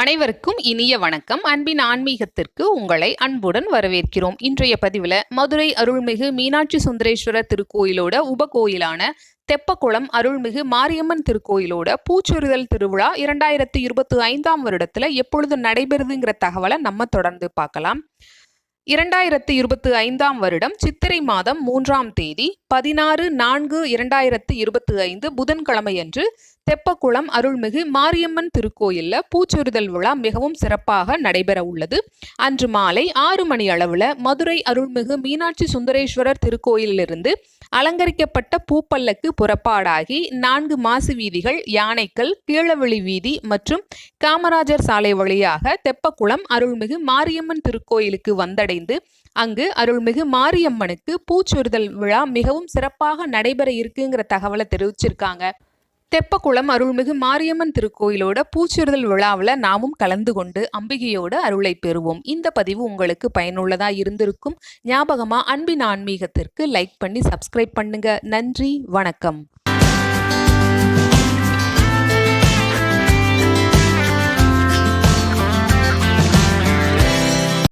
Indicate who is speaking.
Speaker 1: அனைவருக்கும் இனிய வணக்கம். அன்பின் ஆன்மீகத்திற்கு உங்களை அன்புடன் வரவேற்கிறோம். இன்றைய பதிவில் மதுரை அருள்மிகு மீனாட்சி சுந்தரேஸ்வரர் திருக்கோயிலோட உபகோயிலான தெப்பக்குளம் அருள்மிகு மாரியம்மன் திருக்கோயிலோட பூச்சொரிதல் திருவிழா இரண்டாயிரத்தி இருபத்தி ஐந்தாம் வருடத்தில் எப்பொழுது நடைபெறுதுங்கிற தகவலை நம்ம தொடர்ந்து பார்க்கலாம். இரண்டாயிரத்து இருபத்தி ஐந்தாம் வருடம் சித்திரை மாதம் மூன்றாம் தேதி பதினாறு நான்கு இரண்டாயிரத்து இருபத்தி ஐந்து புதன்கிழமையன்று தெப்பக்குளம் அருள்மிகு மாரியம்மன் திருக்கோயிலில் பூச்சொரிதல் விழா மிகவும் சிறப்பாக நடைபெற உள்ளது. அன்று மாலை ஆறு மணி அளவில் மதுரை அருள்மிகு மீனாட்சி சுந்தரேஸ்வரர் திருக்கோயிலிருந்து அலங்கரிக்கப்பட்ட பூப்பல்லக்கு புறப்பாடாகி நான்கு மாசு வீதிகள் யானைக்கல் கீழவெளி வீதி மற்றும் காமராஜர் சாலை வழியாக தெப்பக்குளம் அருள்மிகு மாரியம்மன் திருக்கோயிலுக்கு வந்தடைந்து அங்கு அருள்மிகு மாரியம்மனுக்கு பூச்சொரிதல் விழா மிகவும் சிறப்பாக நடைபெற இருக்குங்கிற தகவலை தெரிவிச்சிருக்காங்க. தெப்பக்குளம் அருள்மிகு மாரியம்மன் திருக்கோயிலோட பூச்சொரிதல் விழாவில் நாமும் கலந்து கொண்டு அம்பிகையோட அருளை பெறுவோம். இந்த பதிவு உங்களுக்கு பயனுள்ளதா இருந்திருக்கும். ஞாபகமா அன்பின் ஆன்மீகத்திற்கு லைக் பண்ணி சப்ஸ்கிரைப் பண்ணுங்க. நன்றி வணக்கம்.